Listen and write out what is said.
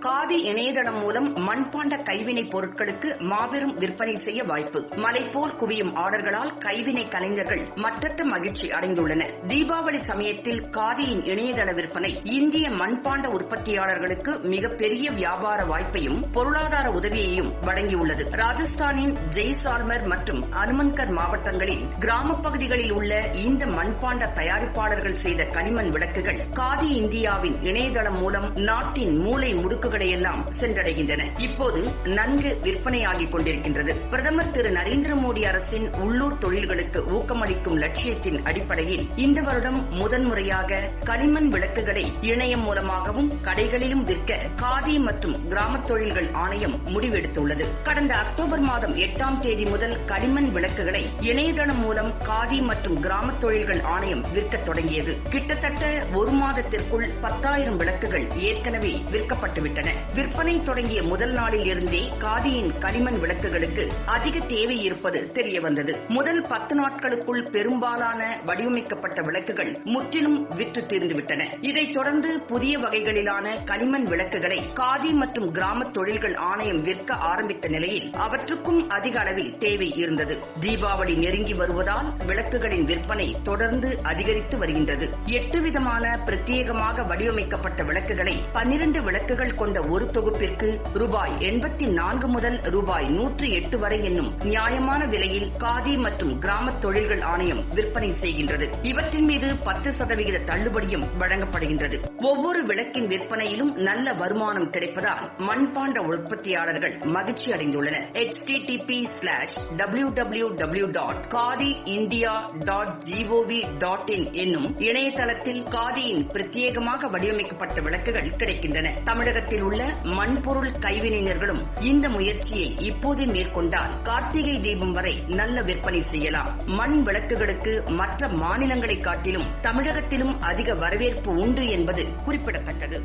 காதி இணையதளம் மூலம் மண்பாண்ட கைவினை பொருட்களுக்கு மாபெரும் விற்பனை செய்ய வாய்ப்பு. மலைப்போல் குவியும் ஆர்டர்களால் கைவினை கலைஞர்கள் மற்றற்ற மகிழ்ச்சி அடைந்துள்ளனர். தீபாவளி சமயத்தில் காதியின் இணையதள விற்பனை இந்திய மண்பாண்ட உற்பத்தியாளர்களுக்கு மிகப்பெரிய வியாபார வாய்ப்பையும் பொருளாதார உதவியையும் வழங்கியுள்ளது. ராஜஸ்தானின் ஜெய்சால்மர் மற்றும் அனுமன்கர் மாவட்டங்களில் கிராமப் பகுதிகளில் உள்ள இந்த மண்பாண்ட தயாரிப்பாளர்கள் செய்த களிமண் விளக்குகள் காதி இந்தியாவின் இணையதளம் மூலம் நாட்டின் மூளை முடுக்கு முடுக்குகளை எல்லாம் சென்றடைகின்றன. இப்போது நன்கு விற்பனையாகி கொண்டிருக்கின்றது. பிரதமர் திரு நரேந்திர மோடி அரசின் உள்ளூர் தொழில்களுக்கு ஊக்கமளிக்கும் லட்சியத்தின் அடிப்படையில் இந்த வருடம் முதன்முறையாக களிமண் விளக்குகளை இணையம் மூலமாகவும் கடைகளிலும் விற்க காதி மற்றும் கிராமத் தொழில்கள் ஆணையம் முடிவெடுத்துள்ளது. கடந்த அக்டோபர் மாதம் எட்டாம் தேதி முதல் களிமண் விளக்குகளை இணையதளம் மூலம் காதி மற்றும் கிராமத் தொழில்கள் ஆணையம் விற்கத் தொடங்கியது. கிட்டத்தட்ட ஒரு மாதத்திற்குள் பத்தாயிரம் விளக்குகள் ஏற்கனவே விற்கப்பட்டுவிட்டன. விற்பனை தொடங்கிய முதல் நாளில் இருந்தே காதியின் களிமண் விளக்குகளுக்கு அதிக தேவை இருப்பது தெரியவந்தது. முதல் பத்து நாட்களுக்குள் பெரும்பாலான வடிவமைக்கப்பட்ட விளக்குகள் முற்றிலும் விற்று தீர்ந்துவிட்டன. இதைத் தொடர்ந்து புதிய வகைகளிலான களிமண் விளக்குகளை காதி மற்றும் கிராம தொழில்கள் ஆணையம் விற்க ஆரம்பித்த நிலையில் அவற்றுக்கும் அதிக அளவில் தேவை இருந்தது. தீபாவளி நெருங்கி வருவதால் விளக்குகளின் விற்பனை தொடர்ந்து அதிகரித்து வருகின்றது. எட்டு விதமான பிரத்யேகமாக வடிவமைக்கப்பட்ட விளக்குகளை பன்னிரண்டு விளக்குகள் கொண்ட கொண்ட ஒரு தொகுப்பிற்கு ரூபாய் எண்பத்தி நான்கு முதல் ரூபாய் நூற்றி எட்டு வரை என்னும் நியாயமான விலையில் காதி மற்றும் கிராம தொழில்கள் ஆணையம் விற்பனை செய்கின்றது. இவற்றின் மீது பத்து சதவிகித தள்ளுபடியும் வழங்கப்படுகின்றது. ஒவ்வொரு விளக்கின் விற்பனையிலும் நல்ல வருமானம் கிடைப்பதால் மண்பாண்ட உற்பத்தியாளர்கள் மகிழ்ச்சி அடைந்துள்ளனர். Http slash W W W dot Khadi India dot G O V dot in என்னும் இணையதளத்தில் காதியின் பிரத்யேகமாக வடிவமைக்கப்பட்ட விளக்குகள் கிடைக்கின்றன. தமிழகத்தில் உள்ள மண்பொருள் கைவினைஞர்களும் இந்த முயற்சியை இப்போதே மேற்கொண்டால் கார்த்திகை தீபம் வரை நல்ல விற்பனை செய்யலாம். மண் விளக்குகளுக்கு மற்ற மாநிலங்களை காட்டிலும் தமிழகத்திலும் அதிக வரவேற்பு உண்டு என்பது குறிப்பிடத்தக்கது.